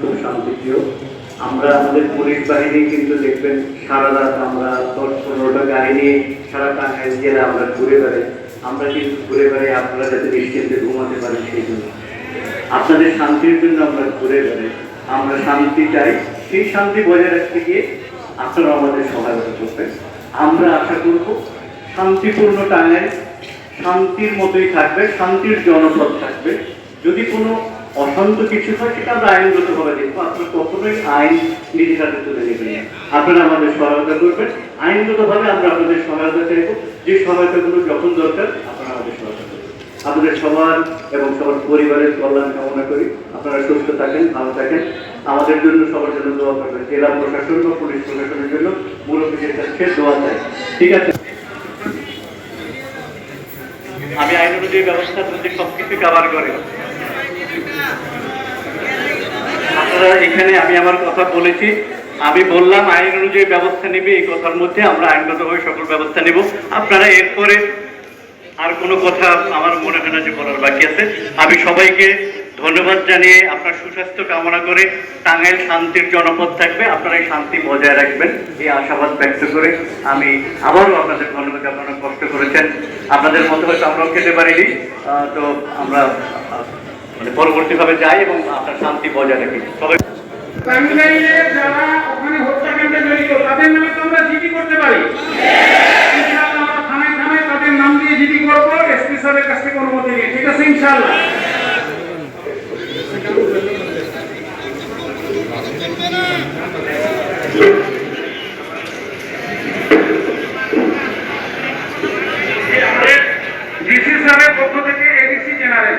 খুব শান্তিপ্রিয়। আমরা আমাদের পুলিশ বাহিনী কিন্তু দেখবেন সারা রাত আমরা দশ পনেরোটা গাড়ি নিয়ে সারা টাঙ্গাইল জেলা আমরা ঘুরে বেড়াই। আমরা কিন্তু ঘুরে বেড়াই, আপনারা যাতে নিশ্চিন্তে ঘুমাতে পারেন সেই জন্য। আপনাদের শান্তির জন্য আমরা ঘুরে বেড়াই। আমরা শান্তি চাই, সেই শান্তি বজায় রাখতে গিয়ে আপনারা আমাদের সহায়তা করবেন। আমরা আশা করব শান্তিপূর্ণ টাঙ্গাইল শান্তির মতোই থাকবে, শান্তির জনপদ থাকবে। যদি কোনো অশান্ত কিছু হয়, সেটা আমরা আইনগতভাবে দেখব। আপনারা কখনোই আইন নিজের হাতে তুলে নেবেন আপনারা আমাদের সহায়তা করবেন। আইনগতভাবে আমরা আপনাদের সহায়তা চাইব। যে সহায়তাগুলো যখন দরকার, আপনারা আমাদের সহায়তা করবেন। আপনাদের সবার এবং সবার পরিবারের কল্যাণ কামনা করি। আপনারা সুস্থ থাকেন, ভালো থাকেন। আমাদের জন্য সবার জন্য দোয়া করবেন। জেলা প্রশাসন বা পুলিশ প্রশাসনের জন্য মুরব্বীদের কাছে দোয়া চাই। ঠিক আছে? আমি আইন অনুযায়ী ব্যবস্থা সবকিছু কাভার করে। আপনারা এখানে আমি আমার কথা বলেছি। আমি বললাম, আইন অনুযায়ী ব্যবস্থা নেবে, এই কথার মধ্যে আমরা আইনগতভাবে সকল ব্যবস্থা নেব। আপনারা এরপরে আর কোনো কথা আমার মনে হয় না যে বলার বাকি আছে। আমি সবাইকে ধন্যবাদ জানিয়ে আপনার সুস্বাস্থ্য কামনা করে টাঙ্গাইল শান্তির জনপদ থাকবে। আপনারা এই শান্তি বজায় রাখবেন। এই আশাবাদ ব্যক্ত করে আমি আবারও আপনাদের ধন্যবাদ আপনারা কষ্ট করেছেন। আপনাদের মতো হয়তো আমরাও খেতে পারিনি। তো আমরা মানে পরবর্তীভাবে যাই এবং আপনার শান্তি বজায় রাখি। সবাই যারা ওখানে জড়িত, তাদের নামে তো আমরা করতে পারি। থানায় তাদের নাম দিয়ে থেকে ঠিক আছে, ইনশাআল্লাহ ডিসি স্যারের পক্ষ থেকে এডিসি জেনারেল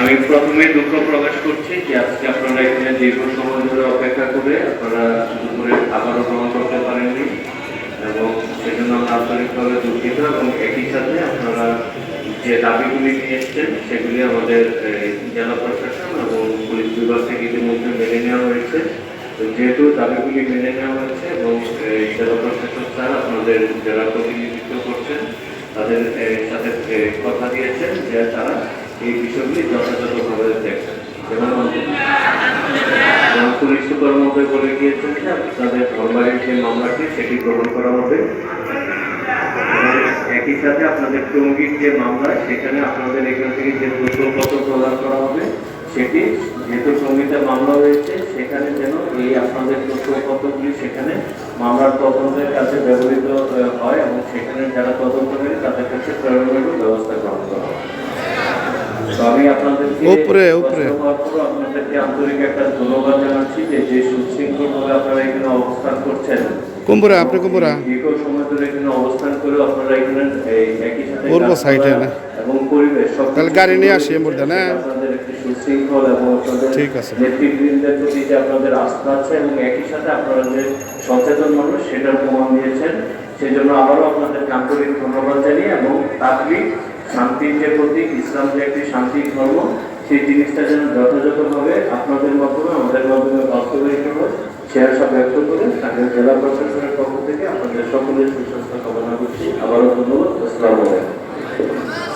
আমি প্রথমে দুঃখ প্রকাশ করছি যে আজকে আপনারা এখানে দীর্ঘ সময় ধরে অপেক্ষা করে আপনারা দুপুরে খাবারও গ্রহণ করতে পারেননি এবং সেজন্য আমরা আন্তরিকভাবে দুঃখিত এবং একই সাথে আপনারা যে দাবিগুলি নিয়ে এসছেন, সেগুলি আমাদের জেলা প্রশাসন এবং পুলিশ বিভাগ থেকে ইতিমধ্যে মেনে নেওয়া হয়েছে তো যেহেতু দাবিগুলি মেনে নেওয়া হয়েছে এবং জেলা প্রশাসন স্যার আপনাদের জেলা প্রতিনিধিত্ব করছেন, তাদের সাথে কথা দিয়েছেন যে তারা এই বিষয়গুলি যথাযথভাবে দেখছেন। পুলিশ সুপার মধ্যে বলে গিয়েছেন যে তাদের ঘরবাড়ির যে মামলাটি, সেটি গ্রহণ করা হবে। একই সাথে আপনাদের টঙ্গীর যে মামলা, সেখানে আপনাদের এখান থেকে যে তথ্যপত্র প্রদান করা হবে সেটি যেহেতু টঙ্গীতে মামলা হয়েছে সেখানে যেন এই আপনাদের তথ্যপত্রগুলি সেখানে মামলার তদন্তের কাছে ব্যবহৃত হয় এবং সেখানে যারা তদন্তকারী তাদের কাছে প্রেরণের ব্যবস্থা গ্রহণ করা হয় আমি আপনাদেরকে উপরে, উপরে। আপনাদেরকে আন্তরিক একটা ধন্যবাদ জানাচ্ছি যে যে সুশৃঙ্খল ভাবে আপনারা এখানে অবস্থান করছেন কুম্ভরা আপনি কুম্ভরা দীর্ঘ সময় ধরে এখানে অবস্থান করে আপনারা এখানে একই সাথে সাইডে না? পরিবেশ তাহলে গাড়ি নিয়ে আসি মধ্যে না? সুশৃঙ্খল এবং ঠিক আছে। নেতৃবৃন্দের প্রতি যে আপনাদের আস্থা আছে এবং একই সাথে আপনারা যে সচেতন মানুষ সেটার প্রমাণ দিয়েছেন সেজন্য আবারও আপনাদের আন্তরিক ধন্যবাদ জানিয়ে এবং শান্তির যে প্রতীক ইসলাম যে একটি শান্তির ধর্ম সেই জিনিসটা যেন যথাযথভাবে আপনাদের মাধ্যমে আমাদের মাধ্যমে বাস্তবায়িত হয় সে আশা ব্যক্ত করে তাকে জেলা প্রশাসনের পক্ষ থেকে আপনাদের সকলের সুস্বাস্থ্য কামনা করছি আবারও ধন্যবাদ আসসালামু আলাইকুম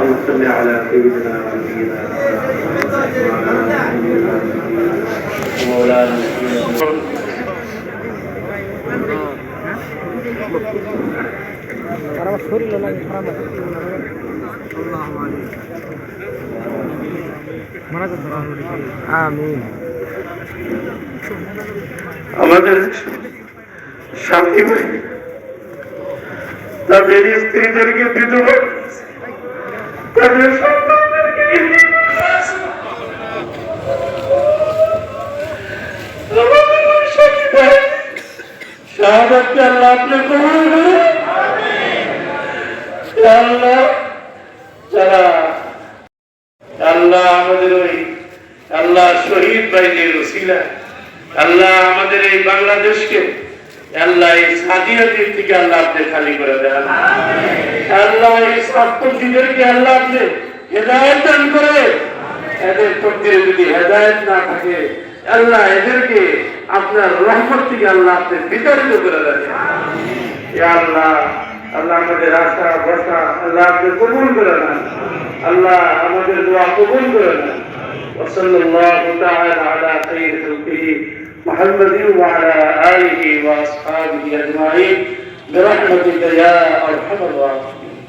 اللهم صل على سيدنا ونبينا مولانا আমাদের স্বামী ভাই তাদের স্ত্রীদেরকে বিধবা করেছে। আল্লাহ আপনি আল্লাহ আমাদের ওই আল্লাহ শহীদ বাহিনীর ওসিলা। আল্লাহ আমাদের এই বাংলাদেশকে আল্লাহ এই স্বাধীনতার থেকে আল্লাহ আপনি খালি করে দেন আল্লাহ এই ছাত্রীদেরকে আল্লাহ আপনি হেদায়ত দান করে এদের প্রতি যদি হেদায়ত না থাকে আল্লাহ এদেরকে আপনার রহমত থেকে আল্লাহ আপনি বিতাড়িত করে দেন ইয়া আল্লাহ আল্লাহ আমাদের আশা ভরসা আল্লাহ আপনি কবুল করে নেন আল্লাহ আমাদের দোয়া কবুল করে নেন وصلى الله تعالى على خير خلقه محمد وعلى آله وأصحابه أجمعين برحمتك يا أرحم الراحمين.